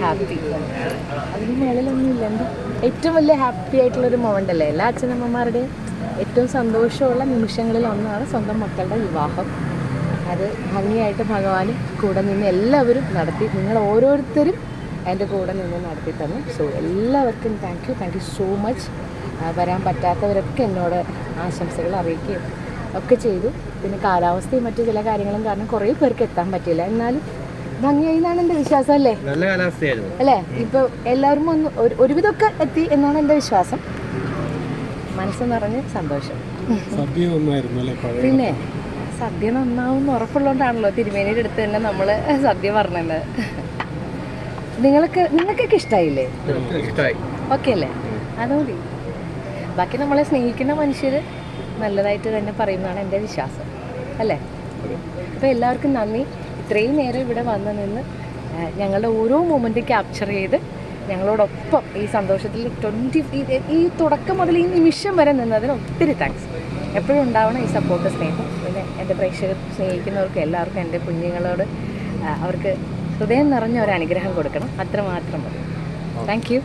Happy അതിന് എന്താ? ഏറ്റവും വലിയ ഹാപ്പി ആയിട്ടുള്ളൊരു മൊമെന്റ് അല്ലേ? എല്ലാ അച്ഛനമ്മമാരുടെയും ഏറ്റവും സന്തോഷമുള്ള നിമിഷങ്ങളിൽ ഒന്നാണ് സ്വന്തം മക്കളുടെ വിവാഹം. അത് ഭംഗിയായിട്ട് ഭഗവാൻ കൂടെ നിന്ന് എല്ലാവരും നടത്തി നിങ്ങൾ ഓരോരുത്തരും എന്റെ കൂടെ നിന്ന് നടത്തി തന്നു. സോ എല്ലാവർക്കും thank you thank you so much വരാൻ പറ്റാത്തവരൊക്കെ എന്നോട് ആശംസകൾ അറിയിക്കുകയും ഒക്കെ ചെയ്തു. പിന്നെ കാലാവസ്ഥയും മറ്റു ചില കാര്യങ്ങളും കാരണം കുറേ പേർക്ക് എത്താൻ പറ്റില്ല എന്നാലും ഭംഗിയായി എന്നാണ് എന്റെ വിശ്വാസം അല്ലേ? നല്ല കാലാവസ്ഥയായിരുന്നു. അല്ലേ? ഇപ്പോൾ എല്ലാവരും ഒന്ന് ഒരു ഒരുവിധമൊക്കെ എത്തി എന്നാണ് എന്റെ വിശ്വാസം. മനസ്സ് നിറഞ്ഞ് സന്തോഷം. സദ്യ പിന്നെ സദ്യ നന്നാവും ഉറപ്പുള്ളതുകൊണ്ടാണല്ലോ തിരുമേനിയുടെ അടുത്ത് തന്നെ നമ്മൾ സദ്യ പറഞ്ഞത്. നിങ്ങൾക്ക് നിങ്ങൾക്കൊക്കെ ഇഷ്ടായില്ലേ? ഓക്കെ അല്ലേ? അതുമതി ബാക്കി നമ്മളെ സ്നേഹിക്കുന്ന മനുഷ്യര് നല്ലതായിട്ട് തന്നെ പറയുന്നതാണ് എന്റെ വിശ്വാസം. അല്ലേ? അപ്പോൾ എല്ലാവർക്കും നന്ദി. ഇത്രയും നേരം ഇവിടെ വന്ന് നിന്ന് ഞങ്ങളുടെ ഓരോ മൂമെന്റും ക്യാപ്ചർ ചെയ്ത് ഞങ്ങളോടൊപ്പം ഈ സന്തോഷത്തിൽ ട്വന്റി ഈ തുടക്കം മുതൽ ഈ നിമിഷം വരെ നിന്നതിന് ഒത്തിരി താങ്ക്സ് എപ്പോഴും ഉണ്ടാവണം ഈ സപ്പോർട്ട് സ്നേഹം. പിന്നെ എന്റെ പ്രേക്ഷകർ സ്നേഹിക്കുന്നവർക്ക് എല്ലാവർക്കും എന്റെ കുഞ്ഞുങ്ങളോട് അവർക്ക് ഹൃദയം നിറഞ്ഞ ഒരു അനുഗ്രഹം കൊടുക്കണം. അത്രമാത്രം മതി. Thank you